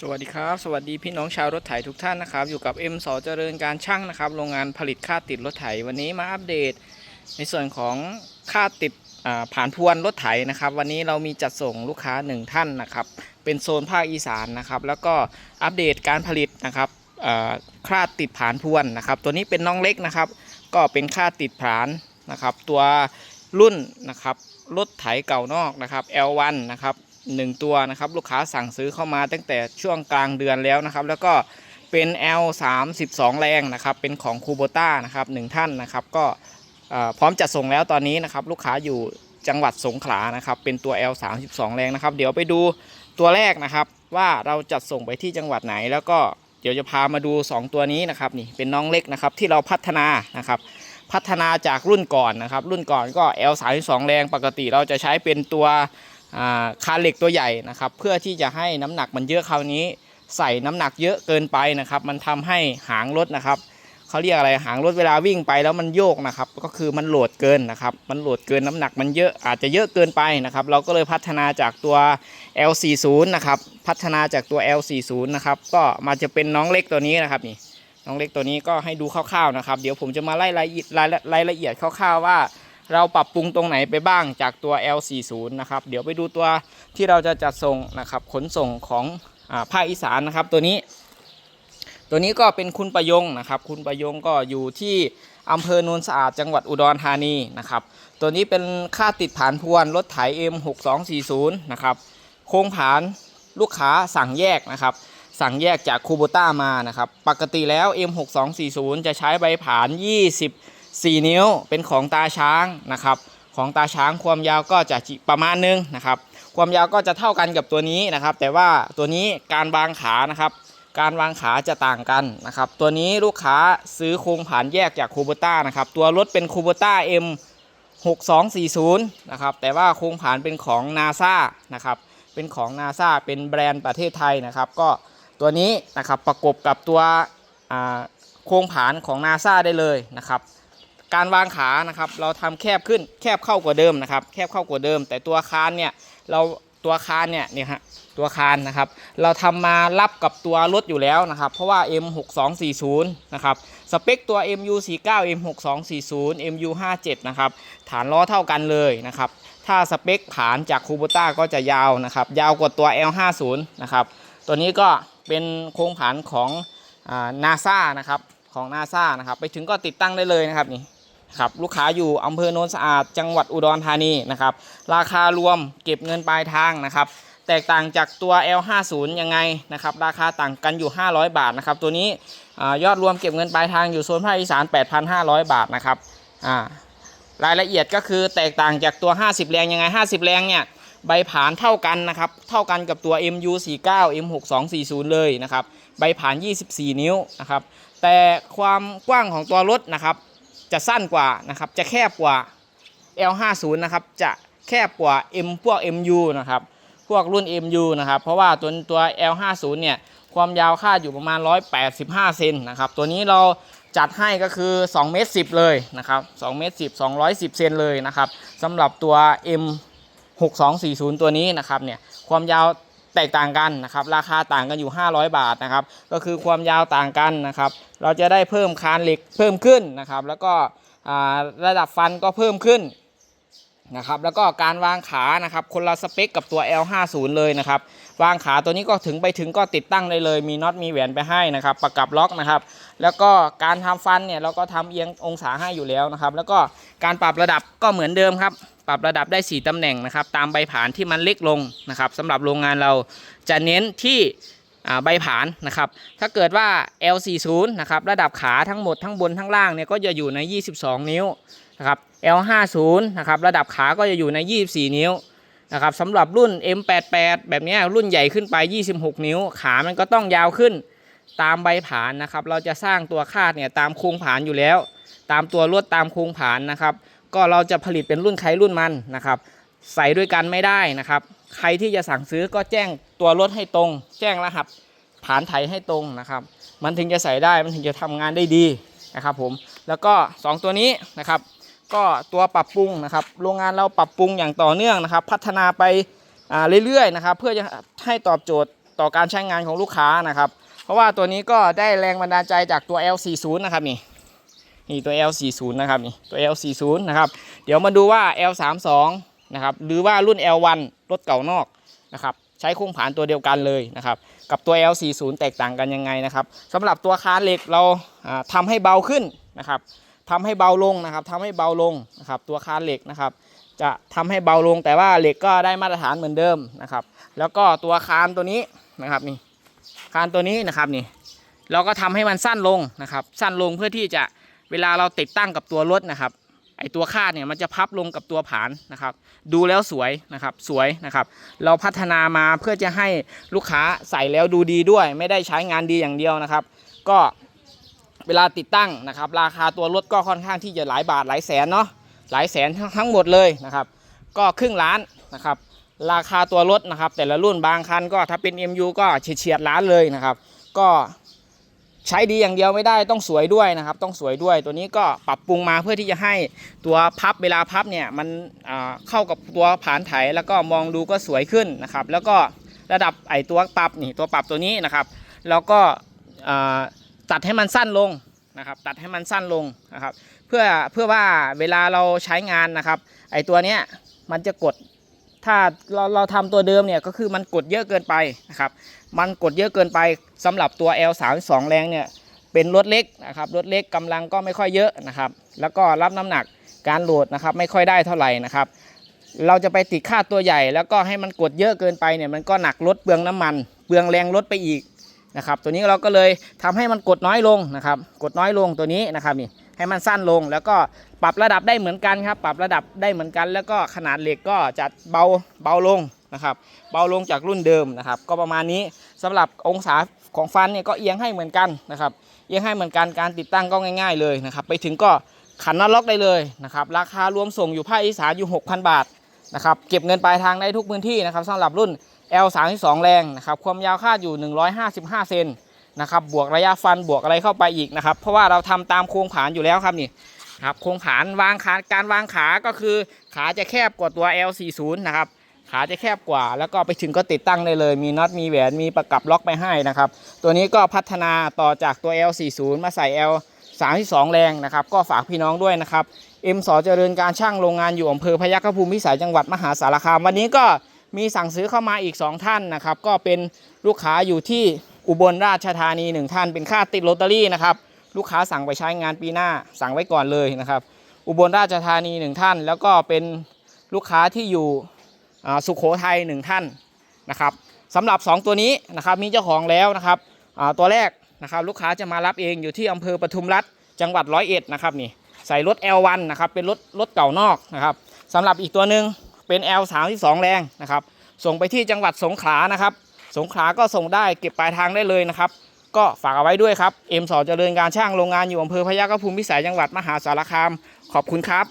สวัสดีครับ สวัสดีพี่น้องชาวรถไถทุกท่านนะครับ อยู่กับ M สเจริญการช่างนะครับ โรงงานผลิตค่าติดรถไถ วันนี้มาอัปเดต ในส่วนของค่าติดผ่านพวนรถไถนะครับ วันนี้เรามีจัดส่งลูกค้าหนึ่งท่านนะครับ เป็นโซนภาคอีสานนะครับ แล้วก็อัปเดตการผลิตนะครับค่าติดผ่านพวนนะครับ ตัวนี้เป็นน้องเล็กนะครับ ก็เป็นค่าติดผ่านนะครับ ตัวรุ่นนะครับรถไถเก่านอกนะครับ L1 นะครับ หนึ่งตัวนะครับ ลูกค้าสั่งซื้อเข้ามาตั้งแต่ช่วงกลางเดือนแล้วนะครับ แล้วก็เป็น L 3 2แรงนะครับ เป็นของคูโบต้านะครับหนึ่งท่านนะครับ ก็พร้อมจัดส่งแล้วตอนนี้นะครับ ลูกค้าอยู่จังหวัดสงขลานะครับ เป็นตัว L 3 2แรงนะครับ เดี๋ยวไปดูตัวแรกนะครับ ว่าเราจัดส่งไปที่จังหวัดไหน แล้วก็เดี๋ยวจะพามาดู 2 ตัวนี้นะครับนี่เป็นน้องเล็กนะครับที่เราพัฒนานะครับพัฒนาจากรุ่นก่อนนะครับ รุ่นก่อนก็ L 3 2 แรงปกติเราจะใช้เป็นตัว คานเหล็กตัวใหญ่นะครับ เพื่อที่จะให้น้ำหนักมันเยอะคราวนี้ ใส่น้ำหนักเยอะเกินไปนะครับ มันทำให้หางรถนะครับเขาเรียกอะไรหางรถเวลาวิ่งไปแล้วมันโยกนะครับ ก็คือมันโหลดเกินนะครับ มันโหลดเกินน้ำหนักมันเยอะอาจจะเยอะเกินไปนะครับ เราก็เลยพัฒนาจากตัว L40 นะครับพัฒนาจากตัว L40 นะครับก็มาจะเป็นน้องเล็กตัวนี้นะครับนี่น้องเล็กตัวนี้ก็ให้ดูคร่าวๆนะครับ เดี๋ยวผมจะมาไล่รายละเอียดรายละเอียดคร่าวๆว่า เราปรับปรุงตรงไหนไปบ้างจากตัว L40 นะครับ เดี๋ยวไปดูตัวที่เราจะจัดส่งนะครับ ขนส่งของอภาคอีสานนะครับ ตัวนี้ ตัวนี้ก็เป็นคุณประยงนะครับ คุณประยงก็อยู่ที่อำเภอโนนสะอาดจังหวัดอุดรธานีนะครับ ตัวนี้เป็นค่าติดฐานพวนรถไถ M6240 นะครับ โครงผานลูกค้าสั่งแยกนะครับ สั่งแยกจากคูโบต้ามานะครับ ปกติแล้ว M6240 จะใช้ใบผาน 20 4 นิ้วเป็นของตาช้างนะครับ ของตาช้างความยาวก็จะประมาณนึงนะครับ ความยาวก็จะเท่ากันกับตัวนี้นะครับ แต่ว่าตัวนี้การวางขานะครับ การวางขาจะต่างกันนะครับ ตัวนี้ลูกค้าซื้อโครงผ่านแยกจากคูโบต้านะครับ ตัวรถเป็นคูโบต้า M 6240นะครับ แต่ว่าโครงผ่านเป็นของ NASA นะครับ เป็นของ NASA เป็นแบรนด์ประเทศไทยนะครับ ก็ตัวนี้นะครับประกบกับตัวโครงผ่านของ NASA ได้เลยนะครับ การวางขานะครับ เราทำแคบขึ้นแคบเข้ากว่าเดิมนะครับ แคบเข้ากว่าเดิม แต่ตัวคานเนี่ยเราตัวคานเนี่ยเนี่ยฮะตัวคานนะครับ เราทำมารับกับตัวรถอยู่แล้วนะครับ เพราะว่า M6240 นะครับสเปคตัว MU49 M6240 MU57 นะครับฐานล้อเท่ากันเลยนะครับ ถ้าสเปคฐานจากคูโบต้าก็จะยาวนะครับ ยาวกว่าตัว L50 นะครับตัวนี้ก็เป็นโครงผานของนาซานะครับของ NASA นะครับ ไปถึงก็ติดตั้งได้เลยนะครับนี่ ครับลูกค้าอยู่อำเภอโนนสะอาด จังหวัดอุดรธานีนะครับ ราคารวมเก็บเงินปลายทางนะครับ แตกต่างจากตัว L50 ยังไงนะครับ ราคาต่างกันอยู่ 500 บาทนะครับ ตัวนี้อยอดรวมเก็บเงินปลายทางอยู่โซนภาคอีสาน 8,500 บาทนะครับรายละเอียดก็คือแตกต่างจากตัว 50 แรงยังไง 50 แรงเนี่ยใบผานเท่ากันนะครับ เท่ากันกับตัว MU49 M6240 เลยนะครับ ใบผาน 24 นิ้วนะครับ แต่ความกว้างของตัวรถนะครับ จะสั้นกว่านะครับ จะแคบกว่า L50 นะครับ จะแคบกว่า M พวก MU นะครับ พวกรุ่น MU นะครับ เพราะว่าตัวตัว L50 เนี่ย ความยาวคาดอยู่ประมาณ 185 เซนนะครับ ตัวนี้เราจัดให้ก็คือ2เมตร10 เลยนะครับ2เมตร10 210 เซนเลยนะครับสำหรับตัว M6240 ตัวนี้นะครับเนี่ย ความยาว แตกต่างกันนะครับ ราคาต่างกันอยู่ 500 บาทนะครับ ก็คือความยาวต่างกันนะครับ เราจะได้เพิ่มคานเหล็กเพิ่มขึ้นนะครับ แล้วก็ระดับฟันก็เพิ่มขึ้นนะครับแล้วก็การวางขานะครับคนละสเปคกับตัว L50 เลยนะครับวางขาตัวนี้ก็ถึงไปถึงก็ติดตั้งได้เลย มีน็อตมีแหวนไปให้นะครับประกับล็อกนะครับ แล้วก็การทำฟันเนี่ยเราก็ทำเอียงองศาให้อยู่แล้วนะครับ แล้วก็การปรับระดับก็เหมือนเดิมครับ ปรับระดับได้ 4 ตำแหน่งนะครับ ตามใบผานที่มันเล็กลงนะครับสำหรับโรงงานเราจะเน้นที่ใบผานนะครับ ถ้าเกิดว่า L40 นะครับ ระดับขาทั้งหมดทั้งบนทั้งล่างเนี่ยก็จะอยู่ใน 22 นิ้วนะครับ L50 นะครับ ระดับขาก็จะอยู่ใน 24 นิ้วนะครับสำหรับรุ่น M88 แบบนี้รุ่นใหญ่ขึ้นไป 26 นิ้ว ขามันก็ต้องยาวขึ้นตามใบผานนะครับ เราจะสร้างตัวคาดเนี่ยตามโครงผานอยู่แล้ว ตามตัวลวดตามโครงผานนะครับ ก็เราจะผลิตเป็นรุ่นใครรุ่นมันนะครับ ใส่ด้วยกันไม่ได้นะครับ ใครที่จะสั่งซื้อก็แจ้งตัวรถให้ตรง แจ้งรหัสผานไถให้ตรงนะครับ มันถึงจะใส่ได้มันถึงจะทำงานได้ดีนะครับผมแล้วก็ 2 ตัวนี้นะครับ ก็ตัวปรับปรุงนะครับ โรงงานเราปรับปรุงอย่างต่อเนื่องนะครับ พัฒนาไปาเรื่อยๆนะครับ เพื่อจะให้ตอบโจทย์ต่อการใช้งานของลูกค้านะครับ เพราะว่าตัวนี้ก็ได้แรงบันดาลใจจากตัว L40 นะครับนี่ นี่ตัว L40 นะครับนี่ตัว L40 นะครับ เดี๋ยวมาดูว่า L32 นะครับหรือว่ารุ่น L1 รถเก่านอกนะครับใช้โครงผานตัวเดียวกันเลยนะครับกับตัว L40 แตกต่างกันยังไงนะครับสำหรับตัวคานเหล็กเราอ่าทำให้เบาขึ้นนะครับทำให้เบาลงนะครับทำให้เบาลงนะครับตัวคานเหล็กนะครับจะทำให้เบาลงแต่ว่าเหล็กก็ได้มาตรฐานเหมือนเดิมนะครับแล้วก็ตัวคานตัวนี้นะครับนี่คานตัวนี้นะครับนี่เราก็ทำให้มันสั้นลงนะครับสั้นลงเพื่อที่จะ เวลาเราติดตั้งกับตัวรถนะครับ ไอตัวคาดเนี่ยมันจะพับลงกับตัวผานนะครับ ดูแล้วสวยนะครับสวยนะครับ เราพัฒนามาเพื่อจะให้ลูกค้าใส่แล้วดูดีด้วย ไม่ได้ใช้งานดีอย่างเดียวนะครับ ก็เวลาติดตั้งนะครับ ราคาตัวรถก็ค่อนข้างที่จะหลายบาทหลายแสนเนาะหลายแสนทั้งหมดเลยนะครับ ก็ครึ่งล้านนะครับราคาตัวรถนะครับ แต่ละรุ่นบางคันก็ถ้าเป็น MU ก็เฉียดล้านเลยนะครับ ก็ ใช้ดีอย่างเดียวไม่ได้ต้องสวยด้วยนะครับ ต้องสวยด้วยตัวนี้ก็ปรับปรุงมาเพื่อที่จะให้ตัวพับเวลาพับเนี่ยมันเข้ากับตัวผานไถแล้วก็มองดูก็สวยขึ้นนะครับ แล้วก็ระดับไอตัวปรับนี่ตัวปรับตัวนี้นะครับ แล้วก็ตัดให้มันสั้นลงนะครับตัดให้มันสั้นลงนะครับ เพื่อเพื่อว่าเวลาเราใช้งานนะครับ ไอตัวเนี้ยมันจะกด ถ้าเราเราทำตัวเดิมเนี่ยก็คือมันกดเยอะเกินไปนะครับ มันกดเยอะเกินไปสำหรับตัว L32 แรงเนี่ยเป็นรถเล็กนะครับรถเล็กกำลังก็ไม่ค่อยเยอะนะครับ แล้วก็รับน้ำหนักการโหลดนะครับไม่ค่อยได้เท่าไหร่นะครับเราจะไปติดค่าตัวใหญ่ แล้วก็ให้มันกดเยอะเกินไปเนี่ยมันก็หนักรถเปลืองน้ำมัน เปลืองแรงรถไปอีกนะครับ ตัวนี้เราก็เลยทำให้มันกดน้อยลงนะครับ กดน้อยลงตัวนี้นะครับนี่ ให้มันสั้นลง แล้วก็ปรับระดับได้เหมือนกันครับ ปรับระดับได้เหมือนกัน แล้วก็ขนาดเหล็กก็จะเบาเบาลงนะครับ เบาลงจากรุ่นเดิมนะครับ ก็ประมาณนี้สำหรับองศาของฟันเนี่ยก็เอียงให้เหมือนกันนะครับ เอียงให้เหมือนกันการติดตั้งก็ง่าย ๆเลยนะครับ ไปถึงก็ขันน็อตล็อกได้เลยนะครับราคารวมส่งอยู่ภาคอีสานอยู่ 6,000 บาทนะครับเก็บเงินปลายทางได้ทุกพื้นที่นะครับสำหรับรุ่น L32 แรงนะครับความยาวคาดอยู่ 155 เซน นะครับ บวกระยะฟันบวกอะไรเข้าไปอีกนะครับ เพราะว่าเราทำตามโครงผานอยู่แล้วครับนี่ครับโครงผานวางขาการวางขาก็คือขาจะแคบกว่าตัว L40 นะครับขาจะแคบกว่า แล้วก็ไปถึงก็ติดตั้งได้เลย มีน็อตมีแหวนมีประกับล็อกไปให้นะครับ ตัวนี้ก็พัฒนาต่อจากตัว L40 มาใส่ L32 แรงนะครับ ก็ฝากพี่น้องด้วยนะครับ M สเจริญการช่างโรงงานอยู่อำเภอพยัคฆภูมิพิสัยจังหวัดมหาสารคาม วันนี้ก็มีสั่งซื้อเข้ามาอีก 2 ท่านนะครับ ก็เป็นลูกค้าอยู่ที่ อุบลราชธานีหนึ่งท่านเป็นค่าติดลอตเตอรี่นะครับ ลูกค้าสั่งไปใช้งานปีหน้าสั่งไว้ก่อนเลยนะครับ อุบลราชธานีหนึ่งท่าน แล้วก็เป็นลูกค้าที่อยู่สุขโขทัยหนึ่งท่านนะครับสำหรับ 2 ตัวนี้นะครับมีเจ้าของแล้วนะครับตัวแรกนะครับลูกค้าจะมารับเองอยู่ที่อำเภอปทุมรัฐจังหวัดร้อยเอ็ดนะครับนี่ใส่รถ L1 นะครับเป็นรถรถเก่านอกนะครับสำหรับอีกตัวหนึ่งเป็น L32 แรงนะครับส่งไปที่จังหวัดสงขลานะครับ สงขลาก็ส่งได้เก็บปลายทางได้เลยนะครับ ก็ฝากเอาไว้ด้วยครับเอ็มสอเจริญการช่างโรงงานอยู่อำเภอพยาคฆภูมิพิสัยจังหวัดมหาสารคาม ขอบคุณครับ